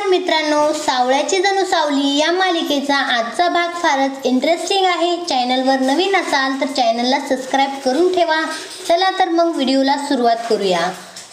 नमस्कार मित्रांनो सावळ्याची जणू सावली या मालिकेचा आजचा भाग फारच इंटरेस्टिंग आहे. चॅनलवर नवीन असाल तर चॅनलला सबस्क्राईब करून ठेवा. चला तर मग व्हिडिओला सुरुवात करूया.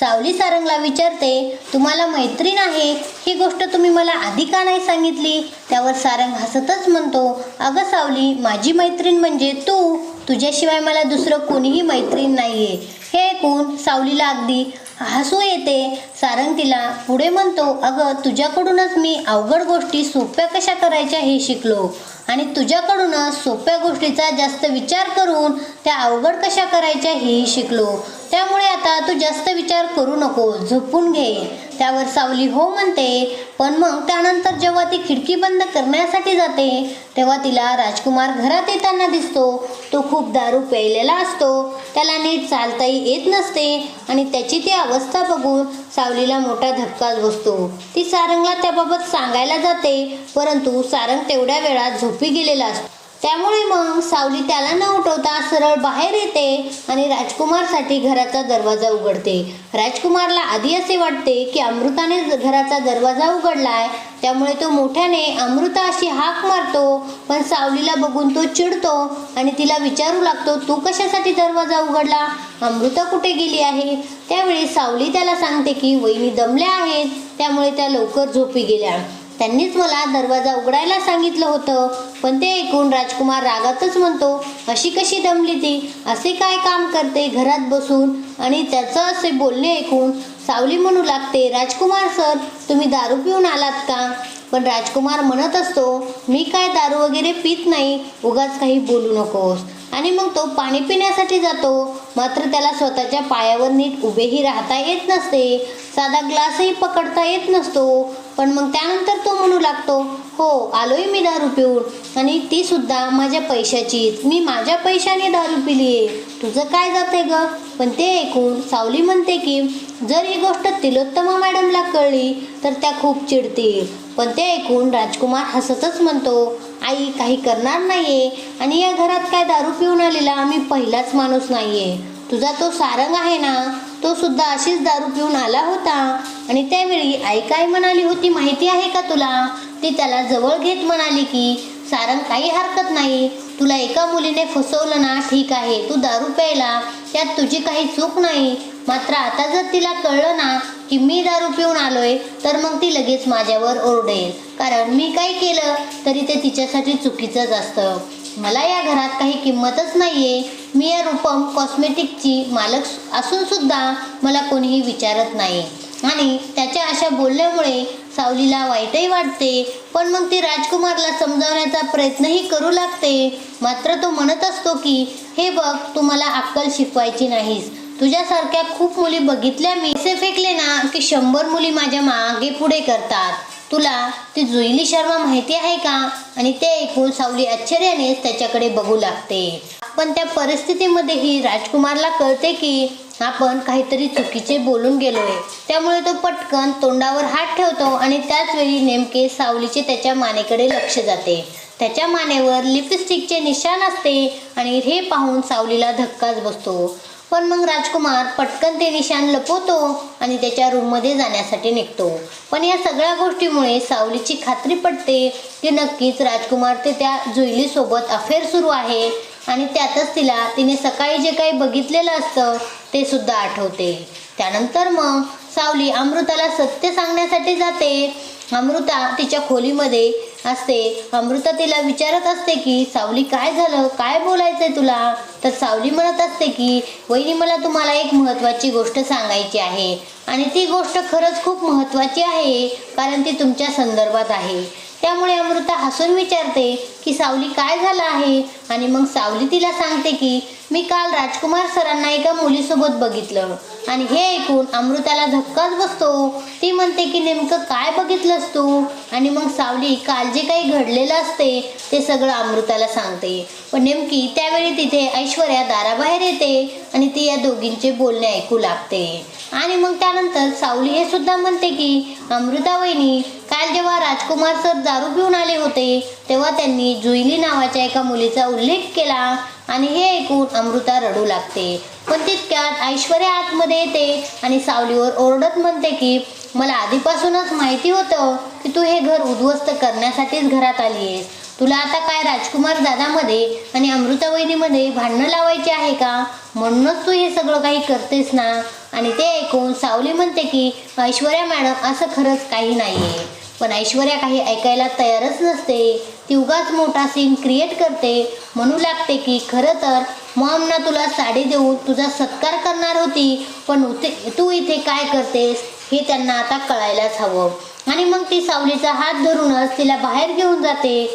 सावली सारंगला विचारते तुम्हाला मैत्रीण आहे? ही गोष्ट तुम्ही मला आधी का नाही सांगितली? त्यावर सारंग हसतच म्हणतो अगं सावली माझी मैत्रीण म्हणजे तू. तुझ्याशिवाय मला दुसरं कोणीही मैत्रीण नाहीये. हे ऐकून सावलीला अगदी हसू येते. सारंग तिला पुढे म्हणतो अगं तुझ्याकडूनच मी अवघड गोष्टी सोप्या कशा करायच्या हे शिकलो. आणि तुझ्याकडूनच सोप्या गोष्टीचा जास्त विचार करून त्या अवघड कशा करायच्या हेही शिकलो. त्यामुळे आता तू जास्त विचार करू नको झोपून घे. त्यावर सावली हो म्हणते. पण मग त्यानंतर जेव्हा ती खिडकी बंद करण्यासाठी जाते तेव्हा तिला राजकुमार घरात येताना दिसतो. तो खूप दारू प्यायलेला असतो. त्याला नीट चालताही येत नसते आणि त्याची ती अवस्था बघून सावलीला मोठा धक्काच बसतो. ती सारंगला त्याबाबत सांगायला जाते परंतु सारंग तेवढ्या वेळात झोपी गेलेला असतो. त्यामुळे मग सावली त्याला न उठवता सरळ बाहेर येते आणि राजकुमारसाठी घराचा दरवाजा उघडते. राजकुमारला आधी असे वाटते की अमृताने घराचा दरवाजा उघडलाय. त्यामुळे तो मोठ्याने अमृता अशी हाक मारतो पण सावलीला बघून तो चिडतो आणि तिला विचारू लागतो तू कशासाठी दरवाजा उघडला? अमृता कुठे गेली आहे? त्यावेळी सावली त्याला सांगते की वहिनी दमल्या आहेत त्यामुळे त्या लवकर झोपी गेल्या. त्यांनीच मला दरवाजा उघडायला सांगितलं होतं. पण ते ऐकून राजकुमार रागातच म्हणतो अशी कशी दमली ती? असे काय काम करते घरात बसून? आणि त्याचं असे बोलणे ऐकून सावली म्हणू लागते राजकुमार सर तुम्ही दारू पिऊन आलात का? पण राजकुमार म्हणत असतो मी काय दारू वगैरे पित नाही उगाच काही बोलू नकोस. आणि मग तो पाणी पिण्यासाठी जातो. मात्र त्याला स्वतःच्या पायावर नीट उभेही राहता येत नसते साधा ग्लासही पकडता येत नसतो. पण मग त्यानंतर तो म्हणू लागतो हो आलोय मी दारू पिऊन आणि ती सुद्धा माझ्या पैशाचीच. मी माझ्या पैशाने दारू पिलीये तुझं काय जाते ग? पण ते ऐकून सावली म्हणते की जर ही गोष्ट तिलोत्तमा मॅडमला कळली तर त्या खूप चिडतील. पण ते ऐकून राजकुमार हसतच म्हणतो आई काही करणार नाहीये आणि या घरात काय दारू पिऊन आलेला मी पहिलाच माणूस नाहीये. तुझा तो सारंग आहे ना तो सुद्धा अशीच दारू पिऊन आला होता. आणि त्यावेळी आई काय म्हणाली होती माहिती आहे का तुला? ती त्याला जवळ घेत म्हणाली की सारंग काही हरकत नाही. तुला एका मुलीने फसवलं ना ठीक आहे. तू दारू प्यायला. त्यात तुझी काही चूक नाही. मात्र आता जर तिला कळलं ना की मी दारू पिऊन आलोय तर मग ती लगेच माझ्यावर ओरडेल. कारण मी काय केलं तरी ते तिच्यासाठी चुकीचंच असतं. मला या घरात काही किंमतच नाहीये. मी या रूपम कॉस्मेटिकची मालक असून सुद्धा मला कोणीही विचारत नाही. आणि त्याच्या अशा बोलण्यामुळे सावलीला वाईटही वाटते. पण मग ती राजकुमारला समजावण्याचा प्रयत्नही करू लागते. मात्र तो म्हणत असतो की हे बघ तू मला अक्कल शिकवायची नाहीस. तुझ्यासारख्या खूप मुली बघितल्या मी. असे फेकले ना की शंभर मुली माझ्या मागे पुढे करतात. तुला ती जुईली शर्मा माहिती आहे का? आणि ते ऐकून सावली आश्चर्यानेच त्याच्याकडे बघू लागते. पण त्या परिस्थितीमध्येही राजकुमारला कळते की आपण काहीतरी चुकीचे बोलून गेलोय. त्यामुळे तो पटकन तोंडावर हात ठेवतो आणि त्याच वेळी नेमके सावलीचे त्याच्या मानेकडे लक्ष जाते. त्याच्या मानेवर लिपस्टिकचे निशाण असते आणि हे पाहून सावलीला धक्काच बसतो. पण मग राजकुमार पटकन ते निशाण लपवतो आणि त्याच्या रूममध्ये जाण्यासाठी निघतो. पण या सगळ्या गोष्टीमुळे सावलीची खात्री पडते की नक्कीच राजकुमार ते त्या जुईलीसोबत अफेअर सुरू आहे. आणि त्यातच तिला तिने सकाळी जे काही बघितलेलं असतं ते सुद्धा आठवते. त्यानंतर मग सावली अमृताला सत्य सांगण्यासाठी जाते. अमृता तिच्या खोलीमध्ये असते. अमृता तिला विचारत असते की सावली काय झालं? काय बोलायचंय तुला? तर सावली म्हणत असते की वहिनी मला तुम्हाला एक महत्त्वाची गोष्ट सांगायची आहे. आणि ती गोष्ट खरंच खूप महत्त्वाची आहे कारण ती तुमच्या संदर्भात आहे. त्यामुळे अमृता हसून विचारते की सावली काय झालं आहे? आणि मग सावली तिला सांगते की मी काल राजकुमार सरांना एका मुलीसोबत बघितलं आणि हे ऐकून अमृताला धक्काच बसतो. ती म्हणते की नेमकं काय बघितलंस तू? आणि मग सावली काल जे काही घडलेलं असते ते सगळं अमृताला सांगते. पण नेमकी त्यावेळी तिथे ऐश्वर्या दाराबाहेर येते आणि ती या दोघींचे बोलणे ऐकू लागते. आणि मग त्यानंतर सावली हे सुद्धा म्हणते की अमृता वहिनी काल जेव्हा राजकुमार सर दारू पिऊन आले होते तेव्हा त्यांनी जुईली नावाच्या एका मुलीचा उल्लेख केला आणि हे ऐकून अमृता रडू लागते. पण तितक्यात ऐश्वर्या आतमध्ये येते आणि सावलीवर ओरडत म्हणते की मला आधीपासूनच माहिती होतं की तू हे घर उद्ध्वस्त करण्यासाठीच घरात आली आहेस. तुला आता काय राजकुमार दादामध्ये आणि अमृता वहिनीमध्ये भांडणं लावायची आहे का? म्हणूनच तू हे सगळं काही करतेस ना. आणि ते ऐकून सावली म्हणते की ऐश्वर्या मॅडम असं खरंच काही नाही आहे पण ऐश्वर्या काही ऐकायला तयारच नसते. ती उगाच मोठा सीन क्रिएट करते. म्हणू लागते की खरं तर मॉमना तुला साडी देऊन तुझा सत्कार करणार होती पण तू इथे काय करतेस हे त्यांना आता कळायलाच हवं. आणि मग ती सावलीचा हात धरूनच तिला बाहेर घेऊन जाते.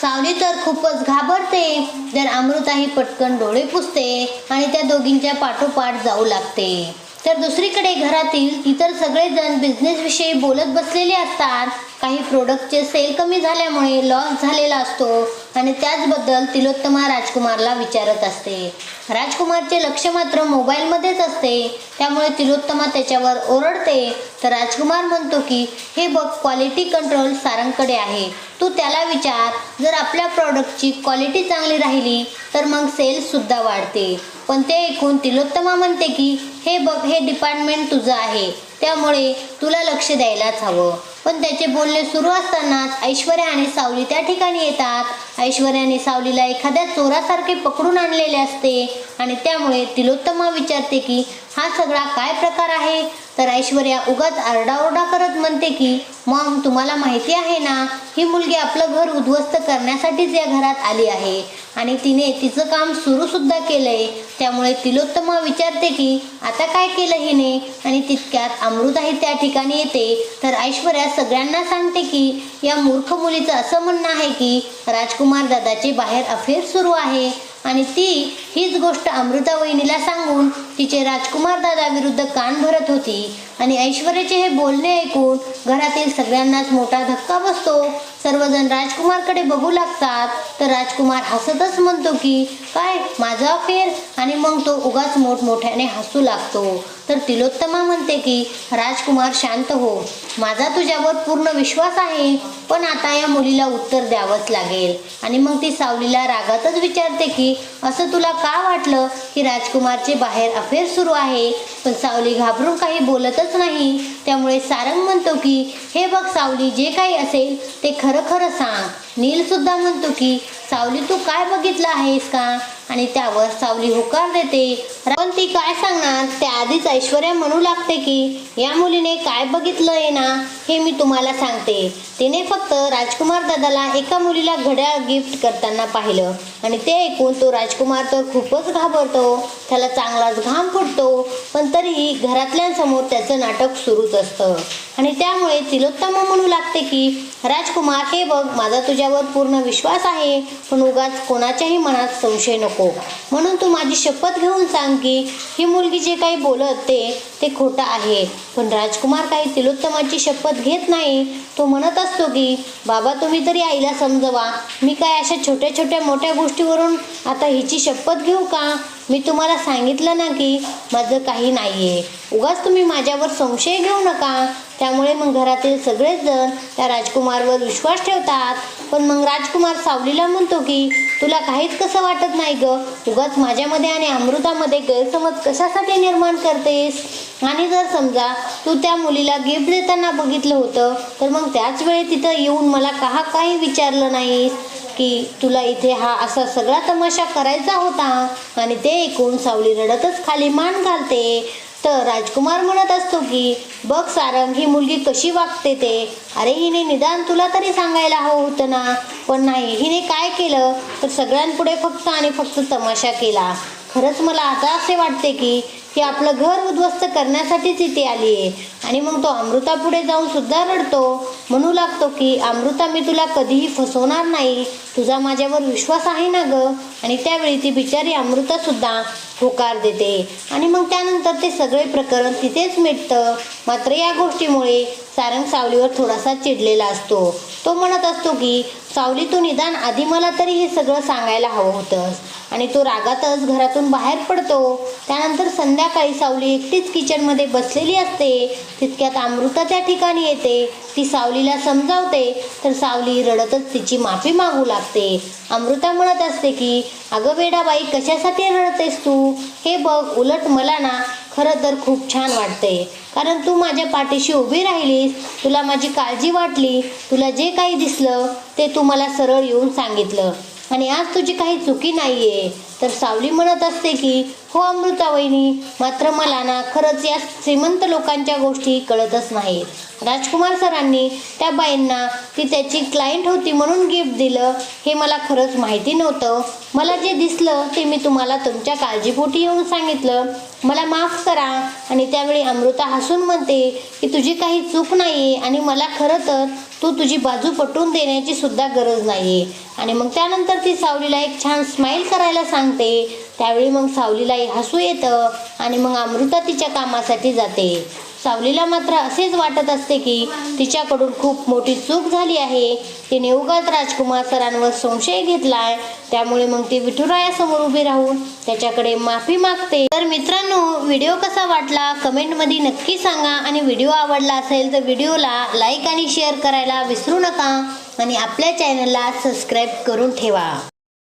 सावली तर खूपच घाबरते. तर अमृताही पटकन डोळे पुसते आणि त्या दोघींच्या पाठोपाठ जाऊ लागते. तर दुसरीकडे घरातील इतर सगळेजण बिझनेसविषयी बोलत बसलेले असतात. काही प्रोडक्टचे सेल कमी झाल्यामुळे लॉस झालेला असतो. आणि त्याचबद्दल तिलोत्तमा राजकुमारला विचारत असते. राजकुमारचे लक्ष मात्र मोबाईलमध्येच असते. त्यामुळे तिलोत्तमा त्याच्यावर ओरडते. तर राजकुमार म्हणतो की हे बघ क्वालिटी कंट्रोल सारंगकडे आहे. तू त्याला विचार. जर आपल्या प्रॉडक्टची क्वालिटी चांगली राहिली तर मग सेल्ससुद्धा वाढते. पण ते ऐकून तिलोत्तमा म्हणते की हे बघ हे डिपार्टमेंट तुझं आहे. त्यामुळे तुला लक्ष द्यायलाच हवं. पण त्याचे बोलणे सुरू असतानाच ऐश्वर्या आणि सावली त्या ठिकाणी येतात. ऐश्वर्याने सावलीला एखाद्या चोरासारखे पकडून आणलेले असते आणि त्यामुळे तिलोत्तमा विचारते की हा सगळा काय प्रकार आहे? तर ऐश्वर्या उगाच आरडाओरडा करत म्हणते की मॉम तुम्हाला माहिती आहे ना ही मुलगी आपलं घर उद्ध्वस्त करण्यासाठीच या घरात आली आहे. आणि तिने तिचं काम सुरू सुद्धा केलंय. त्यामुळे तिलोत्तमा विचारते की आता काय केलं हिने? आणि तितक्यात अमृताही त्या ठिकाणी येते. तर ऐश्वर्या सगळ्यांना सांगते की या मूर्ख मुलीचं असं म्हणणं आहे की राजकुमार दादाचे बाहेर अफेअर सुरू आहे. आणि ती हीच गोष्ट अमृता वहिनीला सांगून तिचे राजकुमार दादा विरुद्ध कान भरत होती. आणि ऐश्वर्याचे हे बोलणे ऐकून घरातील सगळ्यांनाच मोठा धक्का बसतो. सर्वजण राजकुमारकडे बघू लागतात. तर राजकुमार हसतच म्हणतो की काय माझा अफेअर आणि मग तो उगाच मोठमोठ्याने हसू लागतो. तर तिलोत्तमा म्हणते की राजकुमार शांत हो. माझा तुझ्यावर पूर्ण विश्वास आहे पण आता या मुलीला उत्तर द्यावंच लागेल. आणि मग ती सावलीला रागातच विचारते की असं तुला का वाटलं की राजकुमारचे बाहेर अफेअर सुरू आहे? पण सावली घाबरून काही बोलतच नाही. त्यामुळे सारंग म्हणतो की हे बघ सावली जे काही असेल ते खरं खरं खरं सांग. नील सुद्धा म्हणतो की सावली तू काय बघितलं आहेस का? आणि त्यावर सावली होकार देते. पण ती काय सांगणार? त्याआधीच ऐश्वर्या म्हणू लागते की या मुलीने काय बघितलंय ना हे मी तुम्हाला सांगते. तिने फक्त राजकुमार दादाला एका मुलीला घड्याळ गिफ्ट करताना पाहिलं. आणि ते ऐकून तो राजकुमार तर खूपच घाबरतो. त्याला चांगलाच घाम फुटतो. पण तरीही घरातल्यांसमोर त्याचं नाटक सुरूच असतं. आणि त्यामुळे तिलोत्तमा म्हणू लागते की राजकुमार हे बघ माझा तुझ्यावर पूर्ण विश्वास आहे. पण उगाच कोणाच्याही मनात संशय नको. म्हणून तू माझी शपथ घेऊन सांग की ही मुलगी जे काही बोलत ते ते खोटं आहे. पण राजकुमार काही तिलोत्तमाची शपथ घेत नाही. तो म्हणत असतो की बाबा तुम्ही तरी आईला समजवा. मी काय अशा छोट्या छोट्या मोठ्या गोष्टीवरून आता हिची शपथ घेऊ का? मी तुम्हाला सांगितलं ना की माझं काही नाही आहे उगाच तुम्ही माझ्यावर संशय घेऊ नका. त्यामुळे मग घरातील सगळेच जण त्या राजकुमारवर विश्वास ठेवतात. पण मग राजकुमार सावलीला म्हणतो की तुला काहीच कसं वाटत नाही ग? उगाच माझ्यामध्ये आणि अमृतामध्ये गैरसमज कशासाठी निर्माण करतेस? आणि जर समजा तू त्या मुलीला गिफ्ट देताना बघितलं होतं तर मग त्याच वेळी तिथं येऊन मला का काही विचारलं नाहीस? की तुला इथे हा असा सगळा तमाशा करायचा होता आणि ते ऐकून सावली रडतच खाली मान घालते. तर राजकुमार म्हणत असतो की बघ सारंग ही मुलगी कशी वागते ते? अरे हिने निदान तुला तरी सांगायला हवं होतं ना? पण नाही हिने काय केलं? तर सगळ्यांपुढे फक्त आणि फक्त तमाशा केला. खरंच मला आता असे वाटते की की आपलं घर उद्ध्वस्त करण्यासाठीच इथे आली आहे. आणि मग तो अमृतापुढे जाऊन सुद्धा रडतो. म्हणू लागतो की अमृता मी तुला कधीही फसवणार नाही. तुझा माझ्यावर विश्वास आहे ना ग? आणि त्यावेळी ती बिचारी अमृता सुद्धा होकार देते. आणि मग त्यानंतर ते सगळे प्रकरण तिथेच मिटतं. मात्र या गोष्टीमुळे सारंग सावलीवर थोडासा चिडलेला असतो. तो म्हणत असतो की सावली तू निदान आधी मला तरी हे सगळं सांगायला हवं होतंस. आणि तो रागातच घरातून बाहेर पडतो. त्यानंतर संध्याकाळी सावली एकटीच किचनमध्ये बसलेली असते. तितक्यात अमृता त्या ठिकाणी येते. ती सावलीला समजावते. तर सावली रडतच तिची माफी मागू लागते. अमृता म्हणत असते की अगं वेडाबाई कशासाठी रडतेस तू? हे बघ उलट मला ना खरं तर खूप छान वाटते कारण तू माझ्या पाठीशी उभी राहिलीस तुला माझी काळजी वाटली तुला जे काही दिसलं ते तू मला सरळ येऊन सांगितलं. आणि आज तुझी काही चुकी नाहीये. तर सावली म्हणत असते की हो अमृता वहिनी मात्र मला ना खरंच या श्रीमंत लोकांच्या गोष्टी कळतच नाहीत. राजकुमार सरांनी त्या बाईंना ती त्याची क्लायंट होती म्हणून गिफ्ट दिलं. हे मला खरंच माहिती नव्हतं. मला जे दिसलं ते मी तुम्हाला तुमच्या काळजीपोटी येऊन सांगितलं. मला माफ करा आणि त्यावेळी अमृता हसून म्हणते की तुझी काही चूक नाही आणि मला खरं तर तू तुझी बाजू पटवून देण्याची सुद्धा गरज नाही आणि मग त्यानंतर ती सावलीला एक छान स्माईल करायला सांग सांगते. त्यावेळी मग सावलीलाही हसू येतं आणि मग अमृता तिच्या कामासाठी जाते. सावलीला मात्र असेच वाटत असते की तिच्याकडून खूप मोठी चूक झाली आहे. तिने उगाच राजकुमार सरांवर संशय घेतलाय. त्यामुळे मग ती विठुरायासमोर उभी राहून त्याच्याकडे माफी मागते. तर मित्रांनो व्हिडिओ कसा वाटला कमेंटमध्ये नक्की सांगा आणि व्हिडिओ आवडला असेल तर व्हिडिओला लाईक आणि शेअर करायला विसरू नका आणि आपल्या चॅनलला सबस्क्राईब करून ठेवा.